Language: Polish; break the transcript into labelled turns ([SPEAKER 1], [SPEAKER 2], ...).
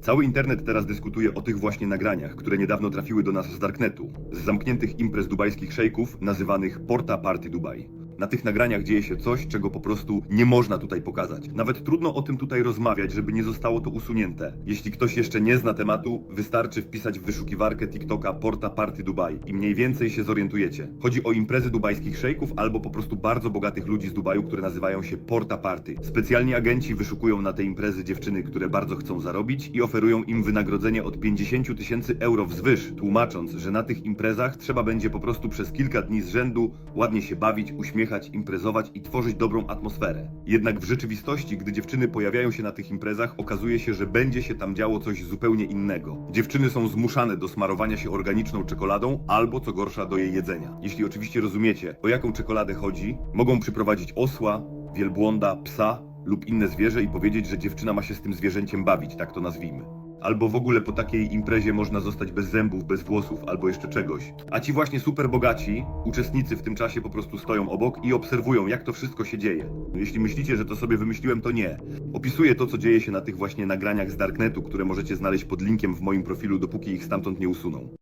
[SPEAKER 1] Cały internet teraz dyskutuje o tych właśnie nagraniach, które niedawno trafiły do nas z Darknetu, z zamkniętych imprez dubajskich szejków nazywanych Porta Party Dubai. Na tych nagraniach dzieje się coś, czego po prostu nie można tutaj pokazać. Nawet trudno o tym tutaj rozmawiać, żeby nie zostało to usunięte. Jeśli ktoś jeszcze nie zna tematu, wystarczy wpisać w wyszukiwarkę TikToka Porta Party Dubai i mniej więcej się zorientujecie. Chodzi o imprezy dubajskich szejków albo po prostu bardzo bogatych ludzi z Dubaju, które nazywają się Porta Party. Specjalni agenci wyszukują na te imprezy dziewczyny, które bardzo chcą zarobić i oferują im wynagrodzenie od 50 000 tysięcy euro wzwyż, tłumacząc, że na tych imprezach trzeba będzie po prostu przez kilka dni z rzędu ładnie się bawić, uśmiechać, imprezować i tworzyć dobrą atmosferę. Jednak w rzeczywistości, gdy dziewczyny pojawiają się na tych imprezach, okazuje się, że będzie się tam działo coś zupełnie innego. Dziewczyny są zmuszane do smarowania się organiczną czekoladą albo co gorsza do jej jedzenia. Jeśli oczywiście rozumiecie, o jaką czekoladę chodzi, mogą przyprowadzić osła, wielbłąda, psa lub inne zwierzę i powiedzieć, że dziewczyna ma się z tym zwierzęciem bawić, tak to nazwijmy. Albo w ogóle po takiej imprezie można zostać bez zębów, bez włosów, albo jeszcze czegoś. A ci właśnie super bogaci, uczestnicy w tym czasie po prostu stoją obok i obserwują, jak to wszystko się dzieje. Jeśli myślicie, że to sobie wymyśliłem, to nie. Opisuję to, co dzieje się na tych właśnie nagraniach z Darknetu, które możecie znaleźć pod linkiem w moim profilu, dopóki ich stamtąd nie usuną.